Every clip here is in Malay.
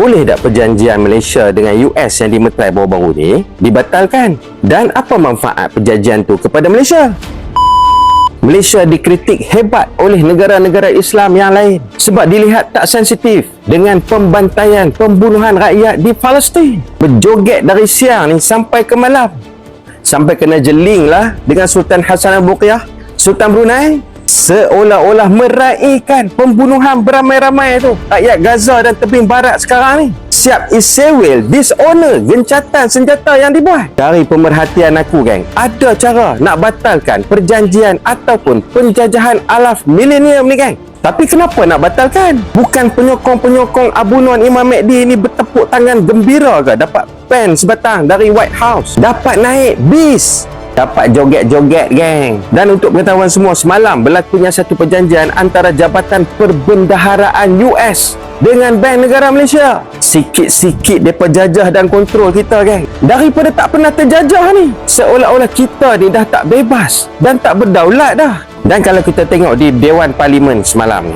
boleh tak perjanjian Malaysia dengan US yang dimeterai baru-baru ni dibatalkan? Dan apa manfaat perjanjian tu kepada Malaysia? Malaysia dikritik hebat oleh negara-negara Islam yang lain sebab dilihat tak sensitif dengan pembantaian, pembunuhan rakyat di Palestin. Berjoget dari siang ni sampai ke malam. Sampai kena jeling lah dengan Sultan Hassan Al-Buqiyah, Sultan Brunei seolah-olah meraihkan pembunuhan beramai-ramai tu rakyat Gaza dan tebing barat sekarang ni. Siap isewil dishonor gencatan senjata yang dibuat. Dari pemerhatian aku geng. Ada cara nak batalkan perjanjian ataupun penjajahan alaf milenium ni geng. Tapi kenapa nak batalkan? Bukan penyokong-penyokong Abu Nuan Imam Mahdi ini bertepuk tangan gembira ke dapat pen sebatang dari White House? Dapat naik bis dapat joget-joget geng. Dan untuk pengetahuan semua semalam berlakunya satu perjanjian antara Jabatan Perbendaharaan US dengan Bank Negara Malaysia. Sikit-sikit mereka jajah dan kontrol kita geng. Daripada tak pernah terjajah ni seolah-olah kita ni dah tak bebas dan tak berdaulat dah. Dan kalau kita tengok di Dewan Parlimen semalam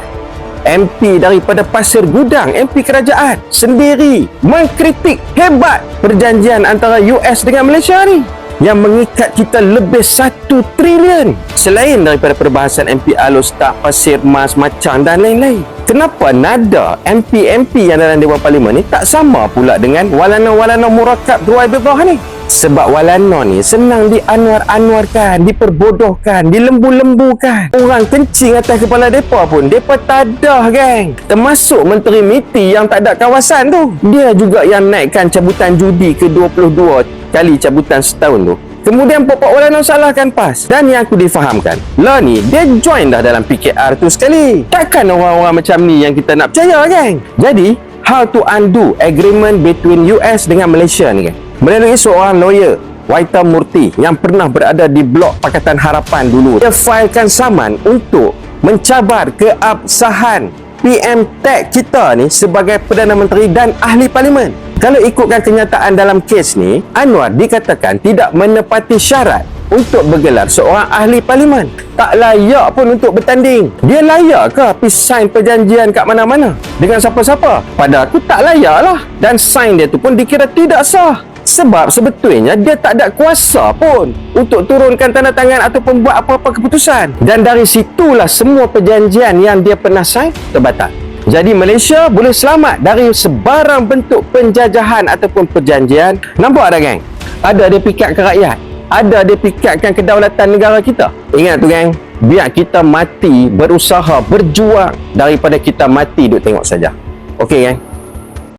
MP daripada Pasir Gudang, MP kerajaan sendiri mengkritik hebat perjanjian antara US dengan Malaysia ni yang mengikat kita lebih satu trilion selain daripada perbahasan MP Alostak, Pasir Mas, Macang dan lain-lain. Kenapa nada MP-MP yang dalam Dewan Parlimen ni tak sama pula dengan walana-walana murakab Druai Bedah ni? Sebab walana ni senang dianwar-anwarkan, diperbodohkan, dilembu-lembukan. Orang kencing atas kepala depa pun, tak ada, geng. Termasuk Menteri MITI yang tak ada kawasan tu. Dia juga yang naikkan cabutan judi ke-22 kali cabutan setahun tu. Kemudian Pokok Walana salahkan PAS. Dan yang aku difahamkan Lah ni dia join dah dalam PKR tu sekali. Takkan orang-orang macam ni yang kita nak percaya kan Jadi How to undo agreement between US dengan Malaysia ni kan Melalui seorang lawyer Waita Murti yang pernah berada di blok Pakatan Harapan dulu. Dia filekan saman untuk mencabar keabsahan PM Tech kita ni sebagai Perdana Menteri dan Ahli Parlimen kalau ikutkan kenyataan dalam kes ni, Anwar dikatakan tidak menepati syarat untuk bergelar seorang ahli parlimen. Tak layak pun untuk bertanding. Dia layak ke pergi sign perjanjian kat mana-mana? Dengan siapa-siapa? Pada aku tak layak lah. Dan sign dia tu pun dikira tidak sah. Sebab sebetulnya dia tak ada kuasa pun untuk turunkan tanda tangan ataupun buat apa-apa keputusan. Dan dari situlah semua perjanjian yang dia pernah sign terbatal. Jadi Malaysia boleh selamat dari sebarang bentuk penjajahan ataupun perjanjian. Nampak tak geng? Ada dia pikat ke rakyat. Ada dia pikatkan kedaulatan negara kita. Ingat tu geng, biar kita mati berusaha berjuang daripada kita mati duk tengok saja. Okey geng.